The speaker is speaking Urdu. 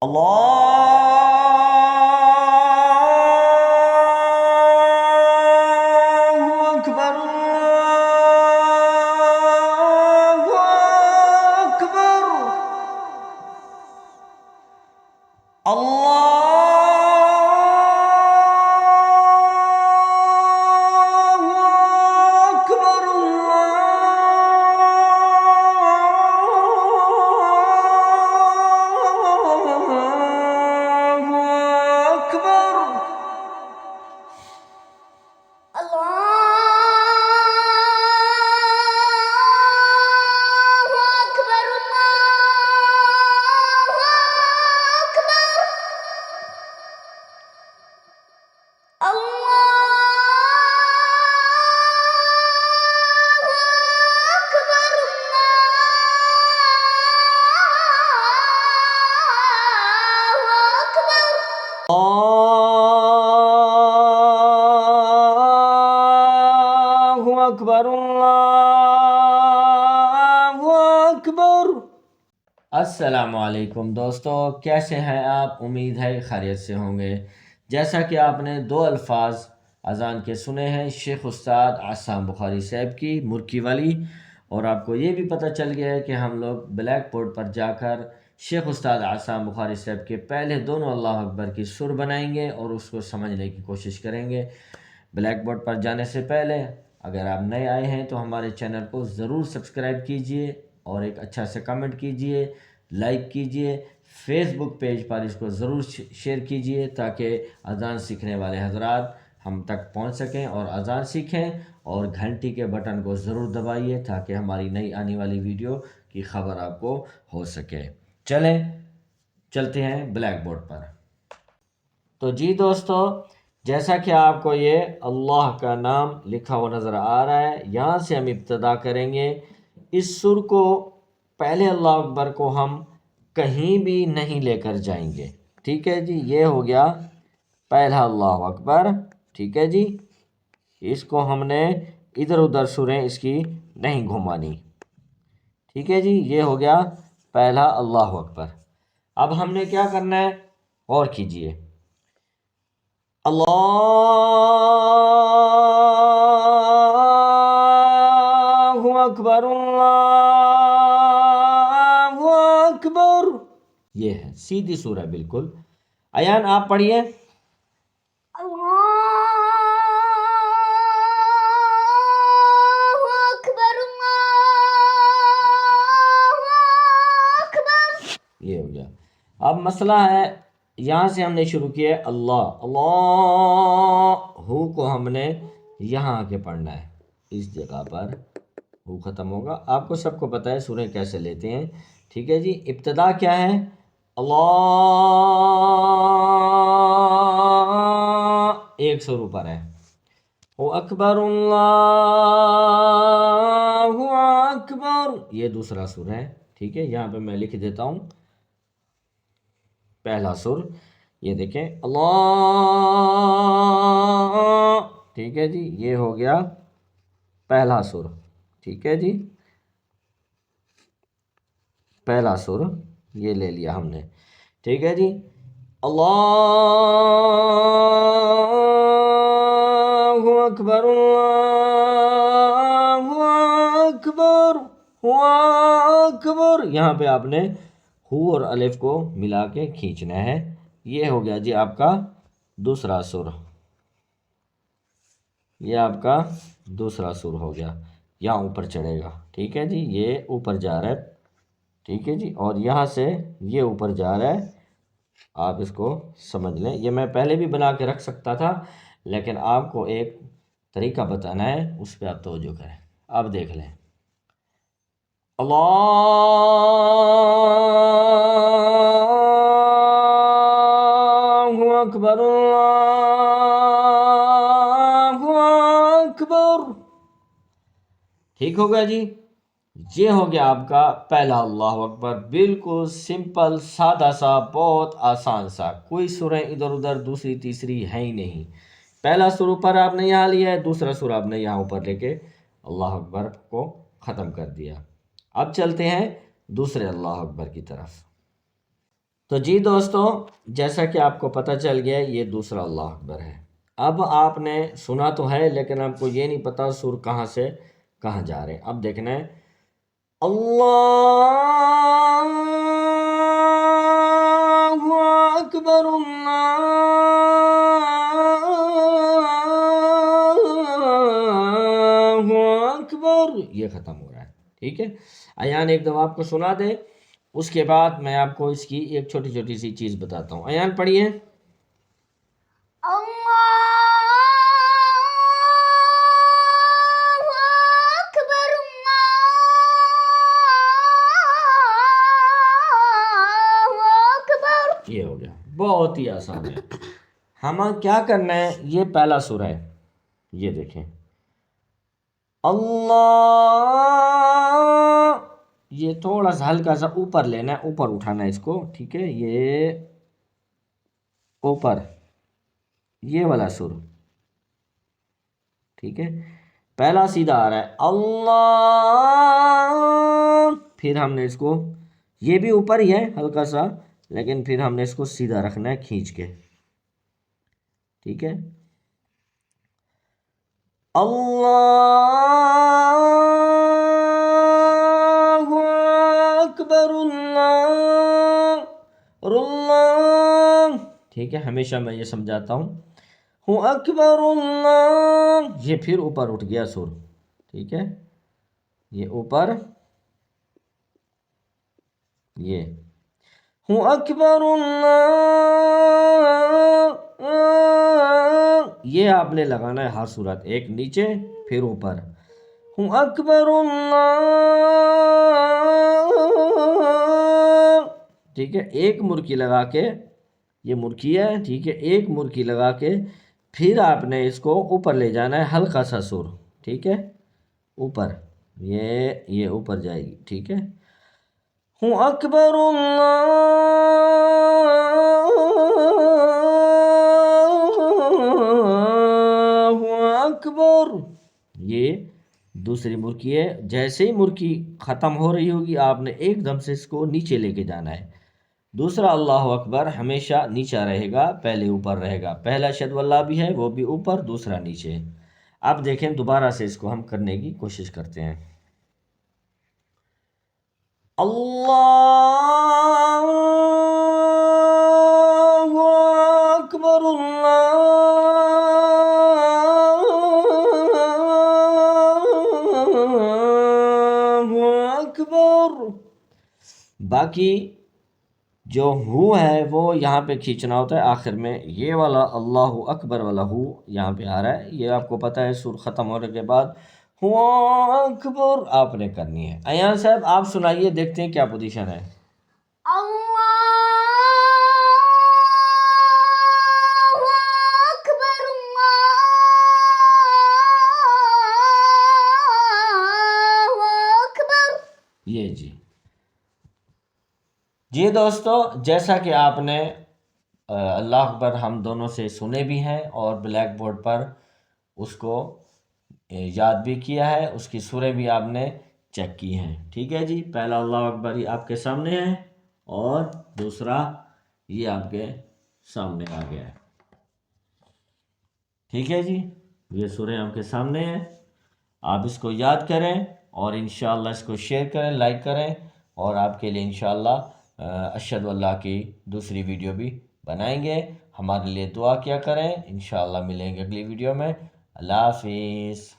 Allah الله أكبر الله أكبر. السلام علیکم دوستو، کیسے ہیں آپ؟ امید ہے خیریت سے ہوں گے۔ جیسا کہ آپ نے دو الفاظ اذان کے سنے ہیں، شیخ استاد آسام بخاری صاحب کی مرکی والی۔ اور آپ کو یہ بھی پتہ چل گیا ہے کہ ہم لوگ بلیک بورڈ پر جا کر شیخ استاد آسام بخاری صاحب کے پہلے دونوں اللہ اکبر کی سر بنائیں گے اور اس کو سمجھنے کی کوشش کریں گے۔ بلیک بورڈ پر جانے سے پہلے اگر آپ نئے آئے ہیں تو ہمارے چینل کو ضرور سبسکرائب کیجیے اور ایک اچھا سے کمنٹ کیجیے، لائک کیجیے، فیس بک پیج پر اس کو ضرور شیئر کیجیے تاکہ اذان سیکھنے والے حضرات ہم تک پہنچ سکیں اور اذان سیکھیں اور گھنٹی کے بٹن کو ضرور دبائیے تاکہ ہماری نئی آنے والی ویڈیو کی خبر آپ کو ہو سکے۔ چلیں، چلتے ہیں بلیک بورڈ پر۔ تو جی دوستو جیسا کہ آپ کو یہ اللہ کا نام لکھا ہوا نظر آ رہا ہے، یہاں سے ہم ابتدا کریں گے۔ اس سر کو پہلے اللہ اکبر کو ہم کہیں بھی نہیں لے کر جائیں گے۔ ٹھیک ہے جی یہ ہو گیا پہلا اللہ اکبر۔ ٹھیک ہے جی اس کو ہم نے ادھر ادھر سریں اس کی نہیں گھمانی۔ ٹھیک ہے جی یہ ہو گیا پہلا اللہ اکبر۔ اب ہم نے کیا کرنا ہے؟ غور کیجیے۔ اللہ اکبر اللہ اکبر یہ ہے سیدھی سورہ بالکل ایان آپ پڑھیے یہ ہو گیا اب مسئلہ ہے یہاں سے ہم نے شروع کیا ہے اللہ۔ اللہ ہو کو ہم نے یہاں آ کے پڑھنا ہے۔ اس جگہ پر ہو ختم ہوگا۔ آپ کو سب کو پتہ ہے سورہ کیسے لیتے ہیں۔ ٹھیک ہے جی ابتدا کیا ہے؟ اللہ ایک سو اوپر ہے۔ او اکبر اللہ اکبر۔ یہ دوسرا سر ہے۔ ٹھیک ہے، یہاں پہ میں لکھ دیتا ہوں۔ پہلا سر، یہ دیکھیں، اللہ، ٹھیک ہے جی یہ ہو گیا پہلا سر، ٹھیک ہے جی۔ پہلا سر، یہ لے لیا ہم نے، ٹھیک ہے جی۔ اللہ اکبر اللہ اکبر اکبر۔ یہاں پہ آپ نے ہو اور الف کو ملا کے کھینچنا ہے۔ یہ ہو گیا جی آپ کا دوسرا سر۔ یہ آپ کا دوسرا سر ہو گیا۔ یہاں اوپر چڑھے گا۔ ٹھیک ہے جی یہ اوپر جا رہا ہے۔ ٹھیک ہے جی اور یہاں سے یہ اوپر جا رہا ہے۔ آپ اس کو سمجھ لیں۔ یہ میں پہلے بھی بنا کے رکھ سکتا تھا، لیکن آپ کو ایک طریقہ بتانا ہے، اس پہ آپ توجہ کریں۔ اب دیکھ لیں۔ اللہ اکبر اللہ اکبر ٹھیک ہوگا جی؟ یہ ہو گیا آپ کا پہلا اللہ اکبر. بالکل سمپل، سادہ سا، بہت آسان سا. کوئی سوریں ادھر ادھر، دوسری، تیسری ہے ہی نہیں. پہلا سر اوپر آپ نے یہاں لیا ہے، دوسرا سر آپ نے یہاں اوپر لے کے اللہ اکبر کو ختم کر دیا. اب چلتے ہیں دوسرے اللہ اکبر کی طرف۔ تو جی دوستو، جیسا کہ آپ کو پتہ چل گیا، یہ دوسرا اللہ اکبر ہے۔ اب آپ نے سنا تو ہے، لیکن آپ کو یہ نہیں پتا سر کہاں سے کہاں جا رہے۔ ہیں اب دیکھنا ہے۔ اللہ اکبر ٹھیک ہے؟ ایان ایک دفعہ آپ کو سنا دے اس کے بعد میں آپ کو اس کی ایک چھوٹی چھوٹی سی چیز بتاتا ہوں۔ ایان پڑھیے۔ یہ ہو گیا۔ بہت ہی آسان ہے۔ ہمیں کیا کرنا ہے؟ یہ پہلا سر ہے۔ یہ دیکھیں۔ اللہ یہ تھوڑا سا ہلکا سا اوپر لینا ہے، اوپر اٹھانا ہے اس کو، ٹھیک ہے؟ یہ اوپر، یہ والا سر، ٹھیک ہے؟ پہلا سیدھا آ رہا ہے، اللہ، پھر ہم نے اس کو، یہ بھی اوپر ہی ہے ہلکا سا، لیکن پھر ہم نے اس کو سیدھا رکھنا ہے کھینچ کے، ٹھیک ہے؟ اللہ ٹھیک ہے، ہمیشہ میں یہ سمجھاتا ہوں۔ ہوں اکبر اللہ۔ یہ پھر اوپر اٹھ گیا سر ٹھیک ہے، یہ اوپر۔ یہ۔ ہوں اکبر اللہ۔ یہ آپ نے لگانا ہے ہر صورت، ایک نیچے، پھر اوپر۔ ہوں اکبر اللہ۔ ٹھیک ہے، ایک مرکی لگا کے یہ مرکی ہے، ٹھیک ہے؟ ایک مرکی لگا کے پھر آپ نے اس کو اوپر لے جانا ہے، ہلکا سا سر، ٹھیک ہے؟ اوپر، یہ یہ اوپر جائے گی، ٹھیک ہے؟ ہوں اکبر اللہ اکبر۔ یہ دوسری مرکی ہے، جیسے ہی مرکی ختم ہو رہی ہوگی، آپ نے ایک دم سے اس کو نیچے لے کے جانا ہے۔ دوسرا اللہ اکبر ہمیشہ نیچا رہے گا، پہلے اوپر رہے گا۔ پہلا شد اللہ بھی ہے، وہ بھی اوپر، دوسرا نیچے۔ اب دیکھیں دوبارہ سے اس کو ہم کرنے کی کوشش کرتے ہیں۔ اللہ اکبر اللہ اکبر۔ باقی جو ہو ہے وہ یہاں پہ کھینچنا ہوتا ہے۔ آخر میں یہ والا اللہ اکبر والا ہو یہاں پہ آ رہا ہے۔ یہ آپ کو پتہ ہے سر ختم ہونے کے بعد ہو اکبر آپ نے کرنی ہے۔ ایان صاحب، آپ سنائیے، دیکھتے ہیں کیا پوزیشن ہے۔ جی دوستو، جیسا کہ آپ نے اللہ اکبر ہم دونوں سے سنے بھی ہیں اور بلیک بورڈ پر اس کو یاد بھی کیا ہے، اس کی سوریں بھی آپ نے چیک کی ہیں۔ ٹھیک ہے جی پہلا اللہ اکبر یہ آپ کے سامنے ہے اور دوسرا یہ آپ کے سامنے آ گیا ہے۔ ٹھیک ہے جی یہ سوریں آپ کے سامنے ہیں۔ آپ اس کو یاد کریں اور انشاءاللہ اس کو شیئر کریں، لائک کریں اور آپ کے لیے انشاءاللہ ارشد اللہ کی دوسری ویڈیو بھی بنائیں گے۔ ہمارے لیے دعا کیا کریں۔ انشاءاللہ ملیں گے اگلی ویڈیو میں۔ اللہ حافظ۔